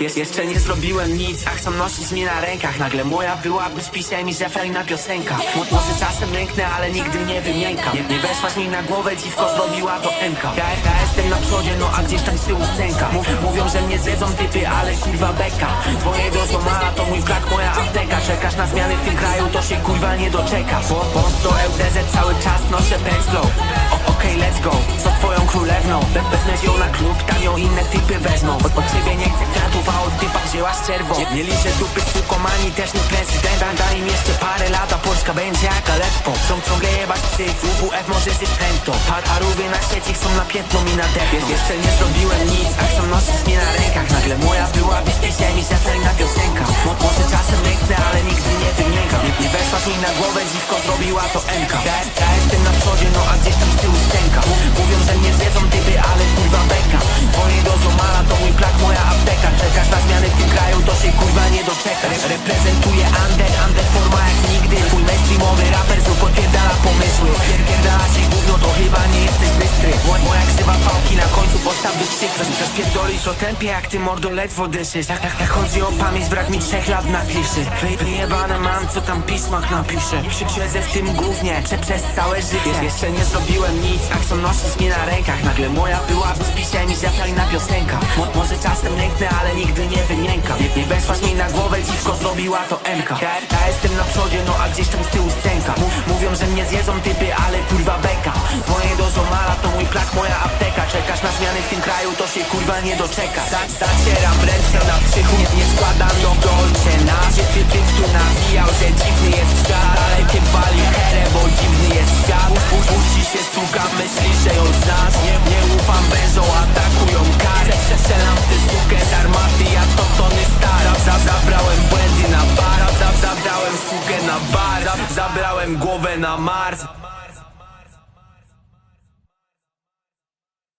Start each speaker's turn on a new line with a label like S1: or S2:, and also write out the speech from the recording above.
S1: Jesz jeszcze nie zrobiłem nic, a chcą nosić mnie na rękach. Nagle moja byłaby z pisem i fajna piosenka. Mo Może czasem ręknę, ale nigdy nie wymiękam. Nie, nie weszłaś mi na głowę, dziwko zrobiła to MK ja, ja jestem na przodzie, no a gdzieś tam z tyłu scenka. Mów, Mówią, że mnie zjedzą typy, ale kurwa beka. Twoje do złamala to mój brak, moja apteka. Czekasz na zmiany w tym kraju, to się kurwa nie doczeka. Bo posto LDZ cały czas noszę pędzlą. Okej, let's go, co z królewną? We- Wezmę ją na klub, tam ją inne typy wezmą. Od, od ciebie nie chcę kwiatów, a od typa wzięłaś czerwą. Nie, nie liczę dupy sukomani, też nie prezydent Daj- im jeszcze parę lat, a Polska będzie jak Aleppo. Chcą ciągle jebać psy, WWF może się pręto Par na sieci chcą na piętno mi nadepnąć Jeszcze nie zrobiłem nic, a chcą nosić mnie na rękach. Nagle moja była bez kieszeni, zatajna piosenka. Mo Może czasem ręknę, ale nigdy nie wymiękam. Nie, nie weszłaś mi na głowę, dziwko zrobiła to ja, ja nie doczeka Re Reprezentuję under, under forma jak nigdy. Twój mainstreamowy raper znów podpierdala pomysły. Pier Pierdala się gówno, to chyba nie jesteś bystry. Mo- Moja ksywa pałki na końcu postawy krzyk Coś coś pierdolisz o tempie, jak ty mordo ledwo dyszysz Jak, jak, jak chodzi o pamięć, brak mi trzech lat na kliszy Wy- Wyjebane mam, co tam pismach napiszę. Siedzę w tym gównie, prze, przez całe życie. Jeszcze nie zrobiłem nic, a chcą nosić mnie na rękach. Nagle moja była z pisem i zatajna piosenka. Mo Może czasem ręknę, ale nigdy nie wymiękam Nie, weszłaś mi na głowę, dziwko zrobiła to MK ja, jestem na przodzie, no a gdzieś tam z tyłu scenka. Mów, Mówią, że mnie zjedzą typy, ale kurwa beka. Moje do zomala to mój plak, moja apteka. Czekasz na zmiany w tym kraju, to się kurwa nie doczeka. Za, Zacieram ręce na przychu, nie, składam do na bar, Zabrałem głowę na Mars